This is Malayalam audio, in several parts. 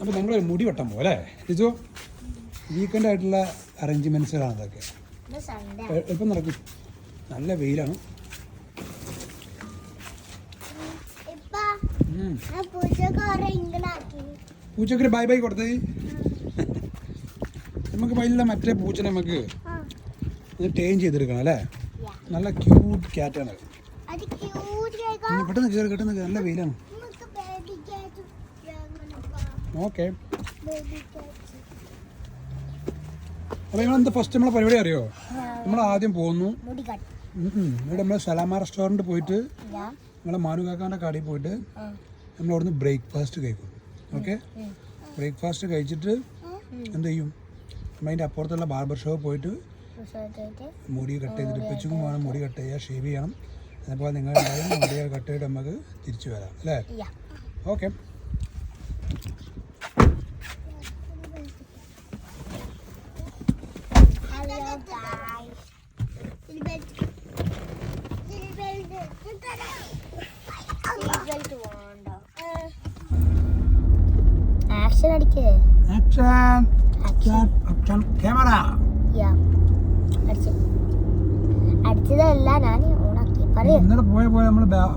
അപ്പോൾ നമ്മൾ മുടി വെട്ടാൻ പോലെ അല്ലേ? വീക്കെൻഡ് ആയിട്ടുള്ള അറേഞ്ച്മെന്റ്സുകളാണ് അതൊക്കെ. എളുപ്പം നടക്കും? നല്ല വെയിലാണ്. പൂച്ചക്കൊരു ബൈ ബൈ കൊടുത്തേ. നമുക്ക് വലിയ മറ്റേ പൂച്ച നമുക്ക് ടേം ചെയ്തെടുക്കണം അല്ലേ? നല്ല ക്യൂട്ട് ക്യാറ്റാണ് പെട്ടെന്ന് കയറി പെട്ടെന്ന് നല്ല വെയിലാണ്. ഓക്കെ. അപ്പോൾ നിങ്ങൾ എന്താ ഫസ്റ്റ് നമ്മളെ പരിപാടി അറിയോ? നമ്മൾ ആദ്യം പോകുന്നു. ഇവിടെ നമ്മൾ സലാമ റെസ്റ്റോറന്റ് പോയിട്ട് നിങ്ങളെ നമ്മളെ മാനു കാക്കാന്റെ കടയിൽ പോയിട്ട് നമ്മൾ അവിടുന്ന് ബ്രേക്ക്ഫാസ്റ്റ് കഴിക്കും. ഓക്കെ? ബ്രേക്ക്ഫാസ്റ്റ് കഴിച്ചിട്ട് എന്ത് ചെയ്യും? നമ്മൾ അതിന്റെ അപ്പുറത്തുള്ള ബാർബർ ഷോപ്പ് പോയിട്ട് മുടി കട്ട് ചെയ്തിട്ട് ഇപ്പച്ചും വേണം. മുടി കട്ട് ചെയ്യുക ഷേവ് ചെയ്യണം. അതേപോലെ നിങ്ങൾ മുടി കട്ട് ചെയ്തിട്ട് നമുക്ക് തിരിച്ചു വരാം. അല്ലേ? ഓക്കെ.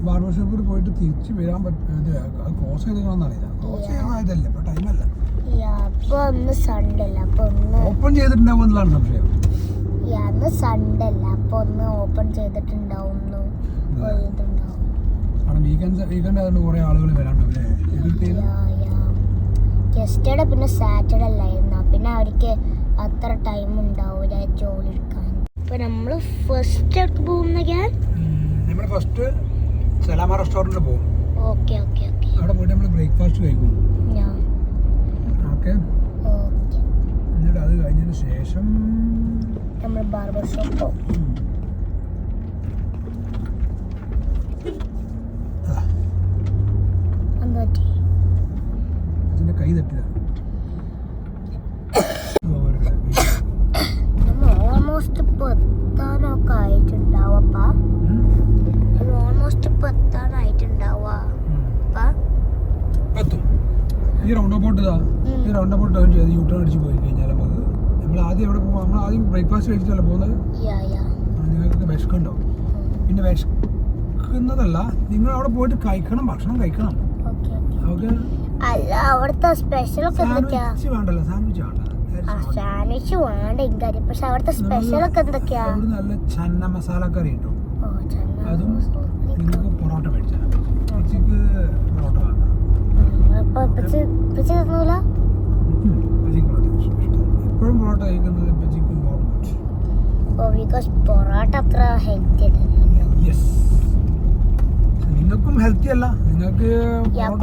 ബാർബർ ഷോപ്പിൽ പോയിട്ട് തിരിച്ച് വരാൻ പറ്റും ക്ലോസ് ചെയ്തോന്ന് അറിയില്ല ക്ലോസ് ചെയ്യാനായതല്ലേ ഇപ്പൊ ടൈമല്ല ഓപ്പൺ ചെയ്തിട്ടുണ്ടാവും സംശയം യാ അന്ന് സൺഡേ അല്ല അപ്പൊ ഒന്ന് ഓപ്പൺ ചെയ്തിട്ടുണ്ടാവും ഒന്ന് ഇതുണ്ടാവും കാരണം വീക്കെൻഡ് വീക്കെൻഡ് ആയതുകൊണ്ട് കുറേ ആളുകൾ യെസ്റ്റർഡേ പിന്നെ സാറ്റർഡേ അല്ലായിരുന്നു പിന്നെ അവർക്ക് അത്ര ടൈം ഉണ്ടാവില്ല ജോലി എടുക്കാൻ. ഇപ്പൊ നമ്മൾ ഫസ്റ്റ് പോകുന്ന നമ്മൾ ഫസ്റ്റ് സലാമ റെസ്റ്റോറന്റിൽ പോകും. Okay okay okay. അവിടെ പോയിട്ട് നമ്മൾ ബ്രേക്ക്ഫാസ്റ്റ് കഴിക്കും. ഓക്കെ? എന്നിട്ട് അത് കഴിഞ്ഞതിന് ശേഷം നമ്മൾ ബാർബർ ഷോപ്പ് പോകും ഉം. ആ, എന്താ പറ്റി ഇതിന്റെ കൈ തട്ടിയതാണ് നമ്മൾ ഓൾമോസ്റ്റ് ഇപ്പൊ എത്താനൊക്കെ ആയിട്ടുണ്ടാവപ്പ ഓൾമോസ്റ്റ് ഇപ്പൊ എത്താനായിട്ടുണ്ടാവാ അപ്പാ എത്തും ഈ റൗണ്ട് അബൌട്ട് ഇതാ ഈ റൗണ്ട് അബൌട്ട് ടേൺ ചെയ്ത് യൂ ടേൺ അടിച്ച് പോയി കഴിഞ്ഞാൽ നമുക്ക് നമ്മൾ ആദ്യം എവിടെ പോകും നമ്മൾ ആദ്യം ബ്രേക്ക്ഫാസ്റ്റ് കഴിച്ചിട്ടല്ല പോകുന്നത്? നിങ്ങൾക്ക് വിശക്കുണ്ടോ? പിന്നെ വിശക്കുന്നതല്ല നിങ്ങൾ അവിടെ പോയിട്ട് കഴിക്കണം ഭക്ഷണം കഴിക്കണം. ഓക്കെ അല്ല അവിടുത്തെ സ്പെഷ്യൽ ഒക്കെ സാൻഡ്വിച്ച് വേണ്ടല്ലോ സാൻഡ്വിച്ച് വേണ്ട. ആ സാൻഡ്വിച്ച് വേണ്ട ഇങ്കാര്യം പക്ഷെ അവിടുത്തെ സ്പെഷ്യൽ ഒക്കെ എന്തൊക്കെയാ? അവിടെ നല്ല ചന്ന മസാല കറി കിട്ടും അതും നിങ്ങൾക്ക് പൊറോട്ട മേടിച്ചാൽ ഉച്ചയ്ക്ക് പൊറോട്ട വേണ്ട. ഇപ്പോഴും പൊറോട്ട കഴിക്കുന്നത് ബിക്കോസ് പൊറോട്ട അത്ര ഹെൽത്തി അല്ലല്ലോ. യെസ് നിങ്ങൾക്കും ഹെൽത്തി അല്ല. നിങ്ങൾക്ക്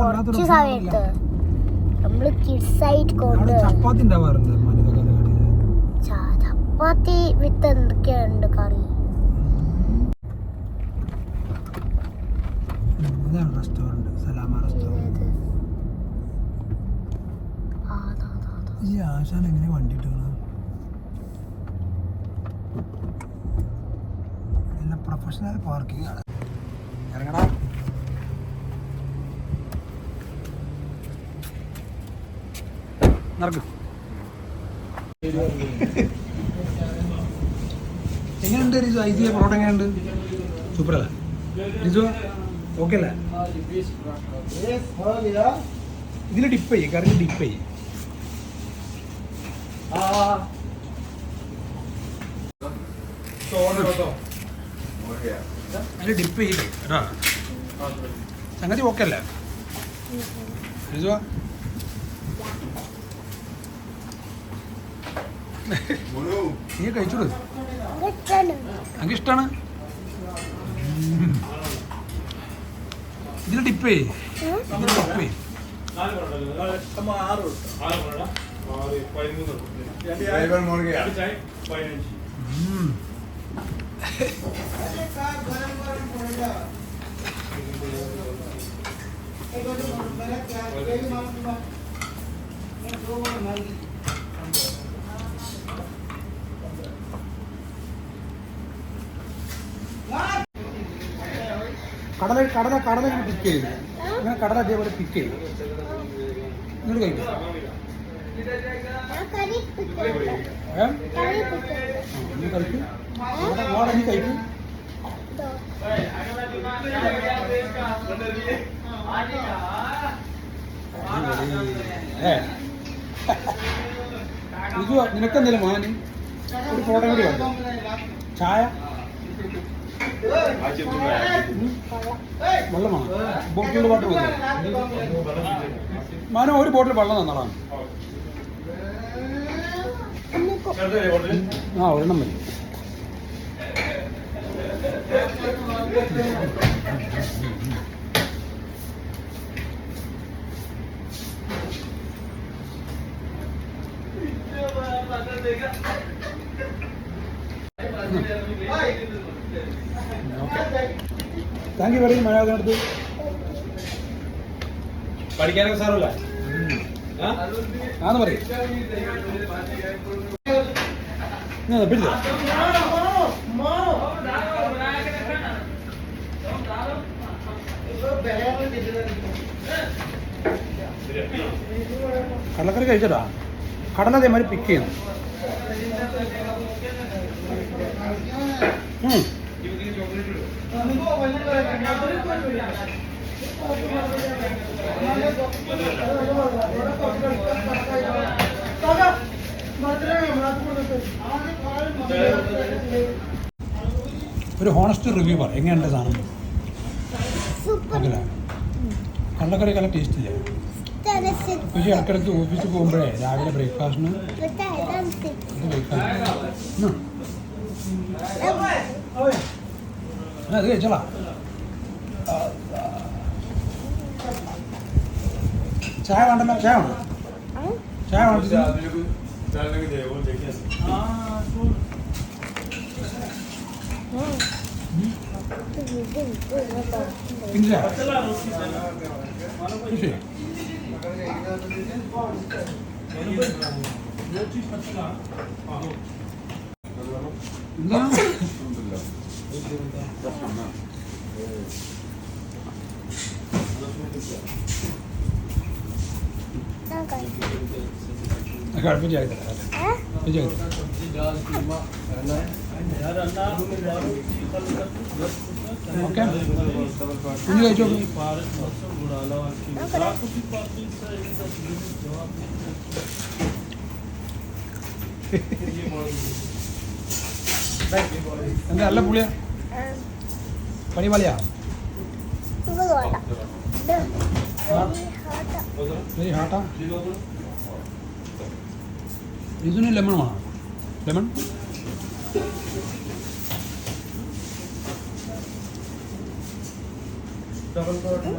കുറച്ച് സമയത്ത്. നമ്മൾ കിഡ്സ് ആയിട്ട് കൊണ്ട് ചപ്പാത്തി ഉണ്ടാവാറുണ്ട് ചപ്പാത്തി വിത്ത് എന്തൊക്കെയുണ്ട് കറി? ഇതാണ് റെസ്റ്റോറന്റ് സലാമ റെസ്റ്റോറന്റ്. ഈ ആശാൻ എങ്ങനെ വണ്ടി ഇട്ടുന്നത് എല്ലാം പ്രൊഫഷണൽ പാർക്കിംഗ് ആണ് ഇറങ്ങടാ നടക്കും എങ്ങനെയുണ്ട് റിജു ഐ ജി പൊറോട്ട എങ്ങനെയുണ്ട് സൂപ്പർ അല്ല? റിജു ഓക്കെ അല്ലേ ഇതിൽ ഡിപ്പ് ചെയ്യും. കറി ഡിപ്പ് ചെയ്യും അതിൽ ഡിപ്പ് ചെയ്യില്ലേ കേട്ടോ സംഗതി ഓക്കെ അല്ലേ നീ കഴിച്ചോളൂ. എനിക്ക് ഇഷ്ടമാണ് ഇതിൽ ഡിപ്പ് ചെയ്യേ? ഇതിൽ ഡിപ്പ് ചെയ്യ്. കടല കടല കടല ഇങ്ങനെ പിക്ക് ചെയ്തു അങ്ങനെ കടല അതേപോലെ പിക്ക് ചെയ്തു ഇങ്ങോട്ട് കഴിക്കും. കഴിക്കും. കഴിക്കും. ഇതോ. മാനി ഒരു ഫോട്ടോ കൂടി വേണം ചായ? വെള്ളമാണ് ബോട്ടിൽ വാട്ടർ മാനോ ഒരു ബോട്ടിൽ വെള്ളം തന്നതാണ്. ആ ഒരെണ്ണം മതി. താങ്ക് യു വെരി മഴ പഠിക്കാനൊക്കെ സാറല്ല? ആന്ന് പറയും. പിടിച്ചോ? കടലക്കറി കഴിച്ചടാ കടല അതേമാതിരി പിക്ക് ചെയ്യണം. ഉം. ഒരു ഹോണസ്റ്റ് റിവ്യൂ പറ. എങ്ങനെയുണ്ട് സാധനം? സൂപ്പർ. കടലക്കറി നല്ല ടേസ്റ്റ് ഇല്ല. പക്ഷേ ഇടയ്ക്കിടയ്ക്ക് ഓഫീസിൽ പോകുമ്പോഴേ രാവിലെ ബ്രേക്ക്ഫാസ്റ്റിന് ബ്രേക്ക്ഫാസ്റ്റ് അത് കഴിച്ചോളാം. ചായ വേണ്ടല്ലോ? ചായ വേണോ? ചായ വേണ്ട ഉം. ഇത് ഇത് ഇത് കേട്ടോ. പിന്നെ ചായ ശരി എന്താ നല്ല കഴിക്കും. പണി തരാം ഏ? ഹാട്ടാ ഓക്കെ കുഞ്ഞ് കഴിച്ചോ നോക്കട്ടെ. എന്താ നല്ല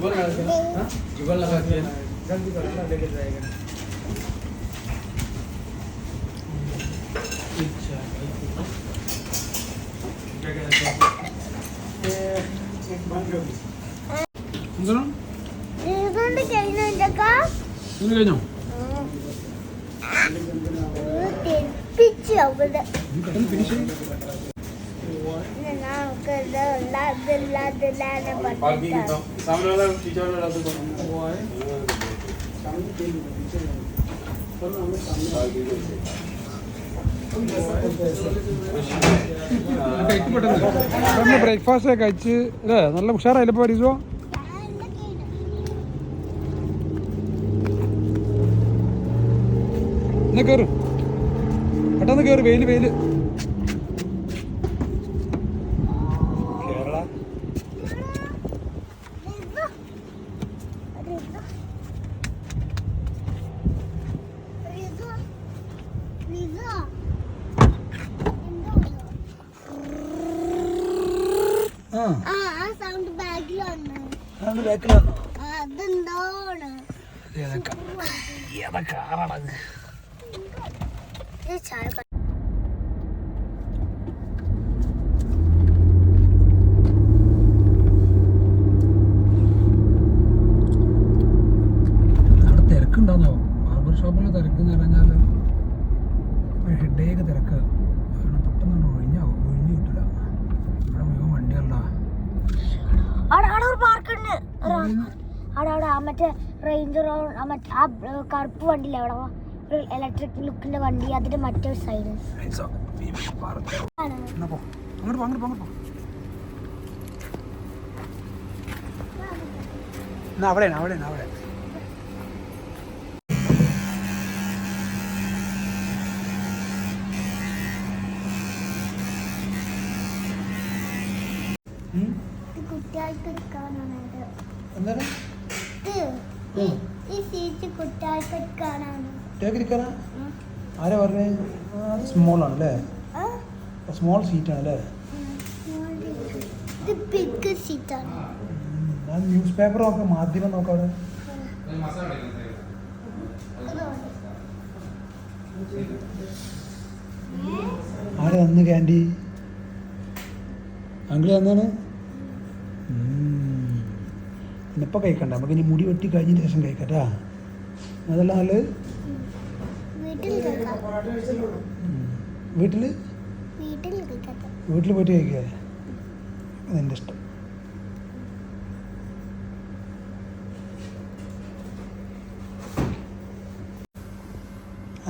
പുളിയാ ആ, പണി പാളിയാ ഇത് വേണ്ട. ഇത് ഈ ഹാട്ടാ. വെരി ഹാട്ടാ ഇതിന് ലെമൺ വേണോ ലെമൺ എന്താണ് ഇതുകൊണ്ട് കഴിഞ്ഞൊക്കെ ഇതിന് കഴിഞ്ഞോ തെപ്പിച്ചു ബ്രേക്ക്ഫാസ്റ്റ് ഒക്കെ കഴിച്ച് അല്ലേ? നല്ല ഉഷാറായില്ല ഇപ്പോൾ എന്നാ കയറും പെട്ടെന്ന് കയറ് വെയിൽ വെയിൽ. സൗണ്ട് അതെന്താണ്? ഏതൊക്കെ ഏതൊക്കെ ആറാണത് ഇത് ചായ അവിടെ തിരക്കുണ്ടാന്നോ ബാർബർ ഷോപ്പിൽ തിരക്ക് എന്ന് പറഞ്ഞാൽ ഹെഡേക്ക് തിരക്ക് കാരണം പെട്ടെന്ന് ഒഴിഞ്ഞ ഒഴിഞ്ഞു കിട്ടില്ല ഇവിടെ മുഴുവൻ വണ്ടിയല്ല അവിടെ അവിടെ ഒരു പാർക്ക് ഉണ്ട് അവിടെ അവിടെ ആ മറ്റേ റേഞ്ചർ ആ കറുപ്പ് വണ്ടിയില്ലേ അവിടെ? ഒരു ഇലക്ട്രിക് ലുക്കിന്റെ വണ്ടി അതിന്റെ മറ്റേ സൈഡ് അവിടെയാണ് അവിടെയാണ് അവിടെ. കുട്ടികൾക്ക് എടുക്കാനാണ് എന്താണ്? കുട്ടികൾക്ക് ആരാ പറഞ്ഞേ? സ്മോൾ ആണ് അല്ലേ സ്മോൾ സീറ്റ് ആണ്. അല്ലേ ഞാൻ ന്യൂസ് പേപ്പർ നോക്കാം മാധ്യമം നോക്കാം അവിടെ. ആരെ തന്നു ക്യാൻഡി അങ്കിൾ തന്നാണ് ഇന്നിപ്പോൾ കഴിക്കണ്ട. നമുക്ക് ഇനി മുടി വെട്ടി കഴിഞ്ഞതിന് ശേഷം കഴിക്കട്ടാ അതല്ല വീട്ടിൽ വീട്ടിൽ പോയിട്ട് കഴിക്കുക. അതെന്റെ ഇഷ്ടം.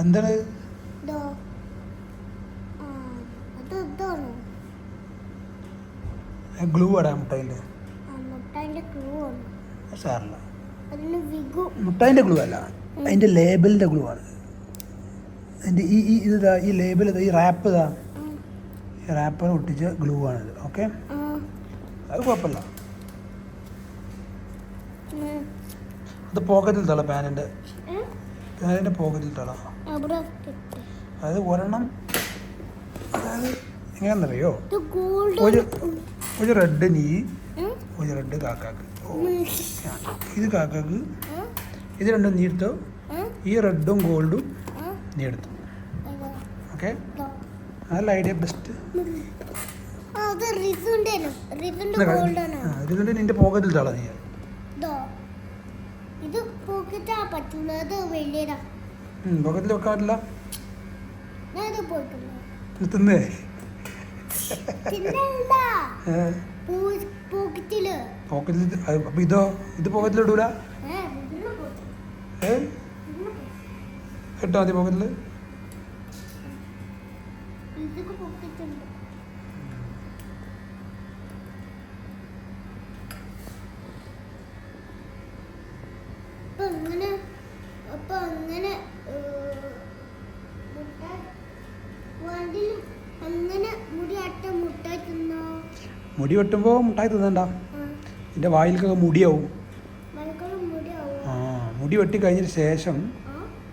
എന്താണ്? ഗ്ലൂ ആടാ ആണ്. സാറില്ല അതിന് വിഗു. മുട്ടായിന്റെ ഗ്ലൂ അല്ല. അതിന്റെ ലേബലിന്റെ ഗ്ലൂ ആണ്. അതിന്റെ ഈ ഈ ഇതാ ഈ ലേബൽ ഇതാ ഈ റാപ്പ് ഇതാ. ഈ റാപ്പർ ഒട്ടിച്ച ഗ്ലൂ ആണിത് ഓക്കെ അത് കുഴപ്പമില്ല. അത് പോക്കറ്റിൽ തള പാനിന്റെ? പാനിന്റെ പോക്കറ്റിൽ തള. അതായത് ഒരെണ്ണം അതായത് എങ്ങനെയാണെന്നറിയോ? ഒരു ഒരു റെഡ് നീ ഒരു റെഡ് കാക്കാക്ക്. ഇത് കാക്കാക്ക് ഇത് രണ്ടും നീ എടുത്തോ. ഈ റെഡും ഗോൾഡും നീ എടുത്തു. ഓക്കെ. നല്ല ഐഡിയ ബെസ്റ്റ്. നിന്റെ പോക്കറ്റിൽ തള നീ. ഇതോ. ഇത് പോക്കറ്റാ വലിയതാ പോക്കറ്റിൽ വെക്കാറില്ല. തിന്നേ. പോക്കറ്റിൽ പോക്കറ്റിൽ അപ്പം ഇതോ? ഇത് പോക്കറ്റിൽ ഏഹ്, തീയതി തിന്നോ? മുടി വെട്ടുമ്പോൾ മുട്ടായി തിന്നണ്ട. എന്റെ വായിൽക്കൊക്കെ മുടിയാവും മലക്കളും മുടി ആവോ ആ മുടി വെട്ടി കഴിഞ്ഞതിന് ശേഷം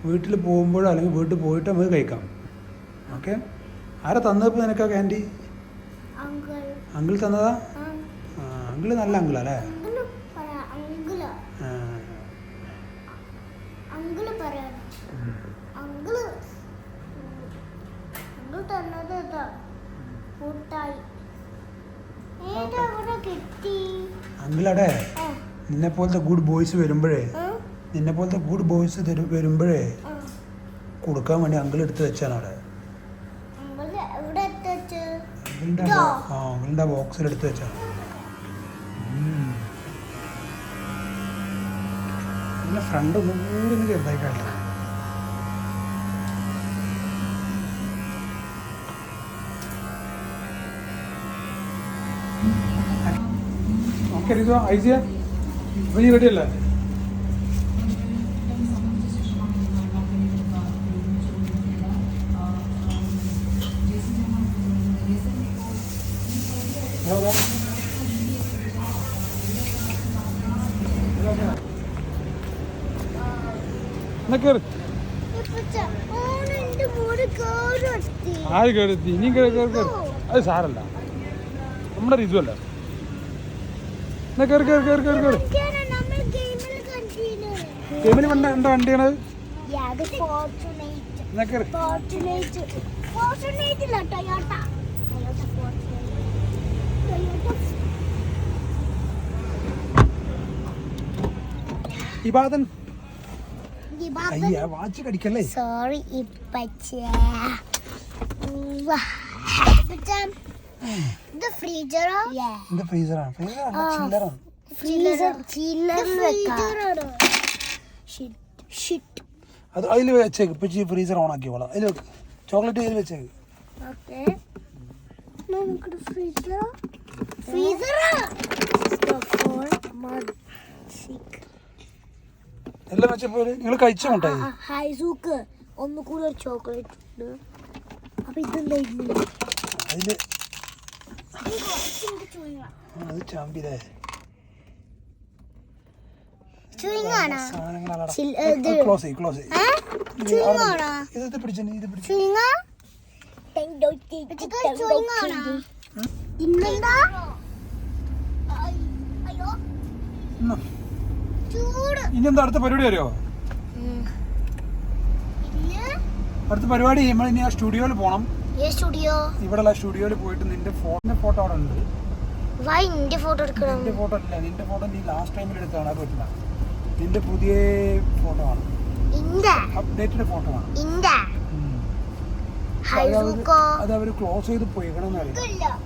വീട്ടിൽ പോകുമ്പോഴോ അല്ലെങ്കിൽ വീട്ടിൽ പോയിട്ട് നമുക്ക് കഴിക്കാം. ഓക്കെ? ആരാ തന്നപ്പോൾ നിനക്കാ ക്യാൻഡി അങ്കിൾ. അങ്കിൾ തന്നതാ? അങ്കിൾ നല്ല അങ്കിളാ അല്ലേ അങ്കിളടെ നിന്നെ പോലത്തെ ഗുഡ് ബോയ്സ് വരുമ്പോഴേ നിന്നെ പോലത്തെ ഗുഡ് ബോയ്സ് തരും വരുമ്പോഴേ കൊടുക്കാൻ വേണ്ടി അങ്കിൾ എടുത്ത് വെച്ചാണ് അവിടെ. അങ്കിളിന്റെ? ആ അങ്കിളിന്റെ ബോക്സിൽ എടുത്ത് വെച്ചാണ്. ഉം. ഫ്രണ്ട് ഒന്നും കൂടി ഒന്ന് ചെറുതായി കാണില്ല ഓക്കെ ഐസിയ? നീ റെഡി അല്ലേ എന്നാ കയറി ഇപ്പച്ച ഓൺ എന്റെ മോര് ആര് കയറി ഇനിയും കയറി കയറി കയറി അത് സാരല്ല. നമ്മുടെ റിസു അല്ല? എന്നാ കയറി കയറി കയറി കയറി കയറി ഗെയിമിൽ വണ്ട എന്താ. Toyota. ഇബാദൻ. വാച്ച് കടിക്കല്ലേ? സോറി ഇപ്പച്ച. ഇത് ഫ്രീജറോ ഇത് ഫ്രീസറാണ്. ഫ്രീസറാണ്. ചില്ലറാണ് ഫ്രീസർ ചില്ലറിൽ വെക്കാം. ഷിറ്റ് അത് അതിൽ വെച്ചേക്ക്. പിച്ചി ഫ്രീസർ ഓൺ ആക്കിയോളാം അതിൽ വെക്ക്. ചോക്ലേറ്റ് അതിൽ വെച്ചേക്ക്. ഓക്കെ. നമുക്കൊരു ഫ്രീസർ ഫ്രീസർ എല്ലാം വെച്ചപ്പോൾ നിങ്ങൾ കഴിച്ച മുട്ടായി ഹൈസൂക്ക്. ഒന്ന് കൂടെ ഒരു ചോക്ലേറ്റ് ഉണ്ട് അപ്പൊ ഇതെന്തായിരുന്നു അതിൽ അത് ഇത് ക്ലോസ് ചെയ്യും ക്ലോസ് ചെയ്യും. ഇത് ഇത് പിടിച്ചു. പിടിച്ചു ഇനി എന്താ അടുത്ത പരിപാടി അറിയോ? അടുത്ത പരിപാടി നമ്മൾ ഇനി ആ സ്റ്റുഡിയോയിൽ പോകണം ഈ സ്റ്റുഡിയോ? ഇവിടെയുള്ള സ്റ്റുഡിയോയിൽ പോയിട്ട് നിന്റെ ഫോണിന്റെ ഫോട്ടോ അവിടെ ഉണ്ട്. നിന്റെ ഫോട്ടോ എടുക്കണം. നിന്റെ ഫോട്ടോ അല്ല നിന്റെ ഫോട്ടോ നീ ലാസ്റ്റ് ടൈമിൽ എടുത്താണ് അത് പറ്റില്ല. നിന്റെ പുതിയ ഫോട്ടോ ആണ്. അപ്ഡേറ്റഡ് ഫോട്ടോ ആണ്. അത് അവർ ക്ലോസ് ചെയ്ത് പോയിക്കണമെന്ന് അറിയാം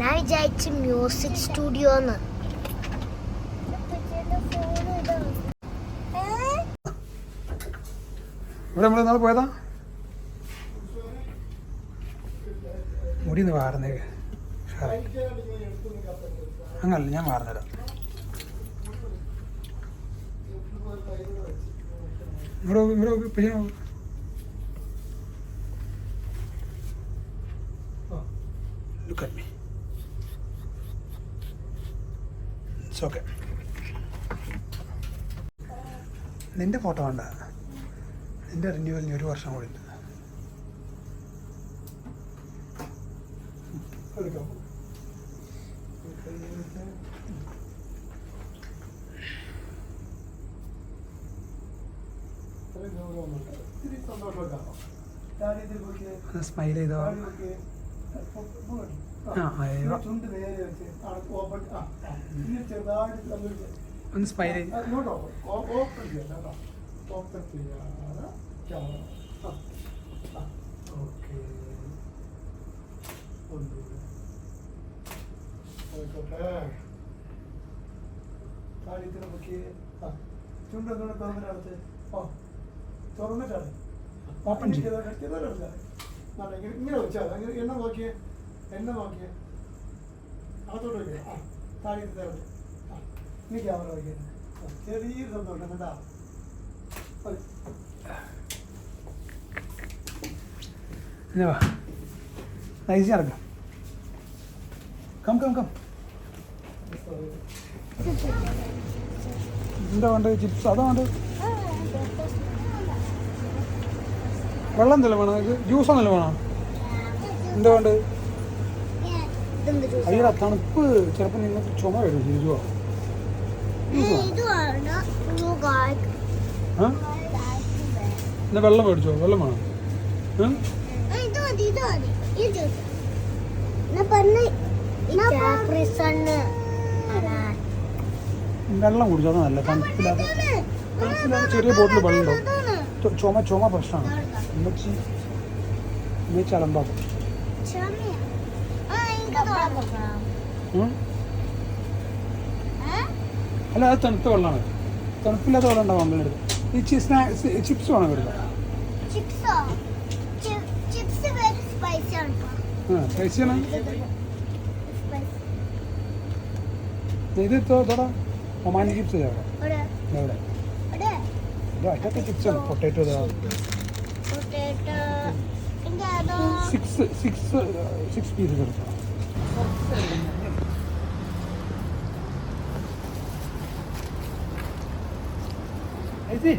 ഞാൻ വിചാരിച്ചു മ്യൂസിക് സ്റ്റുഡിയോന്ന്. ഇവിടെ നമ്മൾ നാളെ പോയതാ? മുടി ഒന്ന് ഉഷാറായി. അങ്ങനല്ല ഞാൻ വാർന്നുതരാം ഇവിടെ ഇവിടെ പിന്നെ. നിന്റെ ഫോട്ടോ വേണ്ട. നിന്റെ റിന്യൂവലിന് ഒരു വർഷം കൂടി ഉണ്ട് ചെറുതായിട്ട് ഒന്ന് സ്മൈൽ ചെയ്തോ ആ അയ്യോ. ഒന്ന് സ്മൈൽ ചെയ്ത് ഓപ്പൺ ചെയ്യും ഇങ്ങനെ വെച്ചാൽ എണ്ണ നോക്കിയേ എണ്ണ നോക്കിയേ അകത്തോട്ട് വയ്ക്കുക ആ താഴെ തേർന്ന് ആ ഇനി ക്യാമറ ചെറിയൊരു സന്തോഷം കേട്ടാ വാ. നൈസ് നടക്കാം കം കം കം എന്താ വേണ്ടത്? ചിപ്സ് അതാ വേണ്ടത്? വെള്ളം എന്തെല്ലാം വേണം? ഇത് ജ്യൂസ് ഒന്നല്ല വേണോ? എന്താ വേണ്ടത്? ഇതെന്ത് ജ്യൂസ് അയ്യോ തണുപ്പ്. ചിലപ്പോൾ നിങ്ങൾക്ക് ചുമ വരും ജ്യൂസോ ജ്യൂസ് ഇത് വേണ്ട ഇത് ഗായ്ക്ക് ആ എന്നാ വെള്ളം മേടിച്ചോ? വെള്ളം വേണം. വെള്ളം കുടിച്ചോ? നല്ല തണുപ്പില്ലാതെ തണുപ്പില്ലാതെ ചെറിയ ബോട്ടിൽ വെള്ളം ഉണ്ടാവും ചുമ ചുമ പ്രശ്നമാണ്. ഉമ്മച്ചി ഉമ്മച്ചി അലമ്പാക്കും? അല്ല അത് തണുത്ത വെള്ളമാണ്. തണുപ്പില്ലാത്ത വെള്ളം ഉണ്ടാവും അമ്മയുടെ അടുത്ത്? ഈ സ്നാക്സ് ചിപ്സ് വേണം വരുന്നത് ചിപ്സോ? ചിപ്സ് വെരി സ്പൈസി ആണ്. ആ സ്പൈസിയാണ് ഇത് തോടാ ഒമാനി ചിപ്സ് എവിടെ ഇത് അറ്റത്തെ ചിപ്സാണ് potato six six six piece എടുക്കാം. ഐസി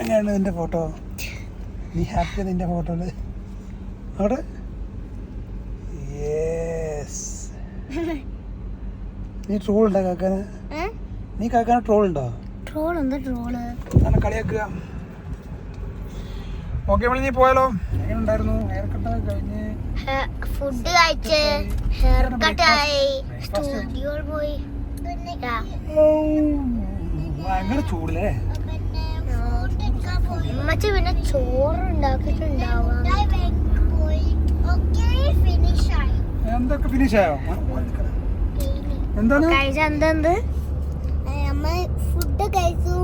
എങ്ങനെയാണ് നിന്റെ ഫോട്ടോ നീ ഹാപ്പി നിന്റെ ഫോട്ടോയിൽ അവിടെ യെസ് നീ ട്രോൾ ഉണ്ടോ കാക്കാന്? നീ കാക്കാന് ട്രോൾ ഉണ്ടോ? ട്രോൾ എന്താ ട്രോൾ അതാണ് കളിയാക്കുക ഓക്കെ നമ്മൾ നീ പോയാലോ? എങ്ങനെ ഉണ്ടായിരുന്നു ഹെയർ കട്ട് കഴിഞ്ഞ്. ഫുഡ് കഴിച്ച്. ഹെയർ കട്ട് ആയി. സ്റ്റുഡിയോയിൽ പോയി. ഭയങ്കര ചൂടല്ലേ? ഉമ്മച്ചി പിന്നെ ചോറ് എന്തൊക്കെ ഫിനിഷ് ആയോ? എന്താണ്? എന്താണ് ഫുഡ് കഴിച്ചു.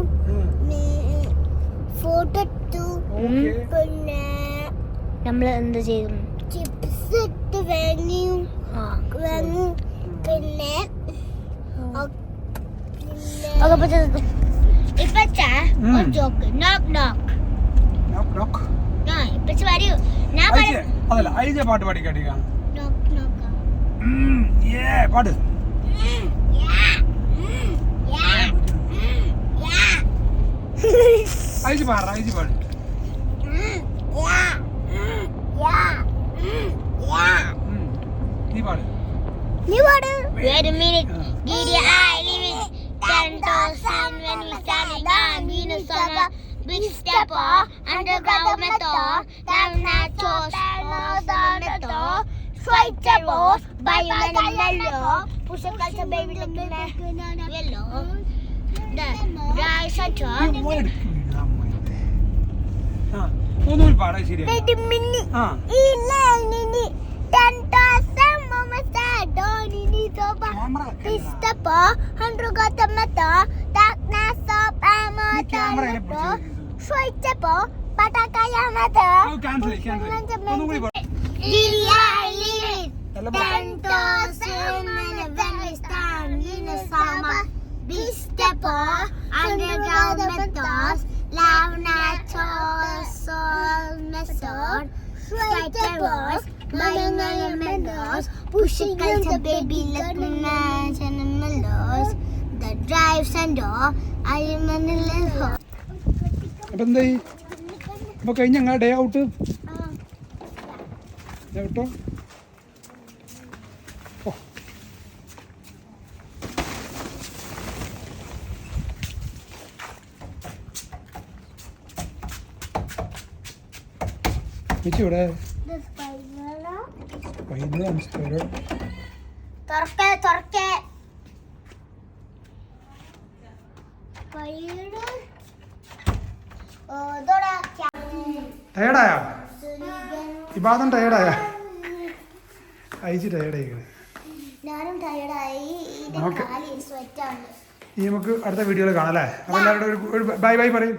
ഫോട്ടോ എടുത്തു പിന്നെ നമ്മൾ എന്ത് ചെയ്തു? ചിപ്സ് ഇട്ട് വാങ്ങി. വാങ്ങി. പിന്നെ ഇപ്പച്ചാ ഉം. ഒരു ജോക്ക് നോക്ക് നോക്ക് നോക്ക് നോക്ക് ആ ഇപ്പച്ച വരൂ. ഞാൻ അതല്ല ഐജെ പാട്ട് പാടി കേട്ടിക്കാണ് നോക്ക് നോക്ക് ഏ പാട്. ഐജി പാട ഐജി പാട്. നീ പാട് നീ പാട് Wait a minute. ആ. Did your eye limit? Ten thousand when we standing on Venus on a big stepper underground method. Down on the door. Straight the road, by your yellow. Push a culture baby looking at yellow. The rise and നീ turn. മോനെ എടുക്ക് വീടാ മോനെ. ആ ഒന്നുകൂടി പാടാ ശരിയാ. Wait the Swaitapo, Manangaya Methods, Pushing Culture Baby Little Man's and the Mellows, The Drives and Door, the little അപ്പൊ എന്തായി അപ്പൊ കഴിഞ്ഞ ഡേ ഔട്ട് ഡേ ഔട്ടോ മിച്ചി ഇവിടെ ടയർഡായാ അയച്ചു ടയർഡായ ഇബാദം ടയർഡായ അയച്ച് ടയർഡായിക്കണേ ഞാനും ടയർഡായി നമുക്ക് അടുത്ത വീഡിയോയിൽ കാണാം അല്ലേ? അപ്പോൾ എല്ലാവരോടും ഒരു ബൈ ബൈ പറയും.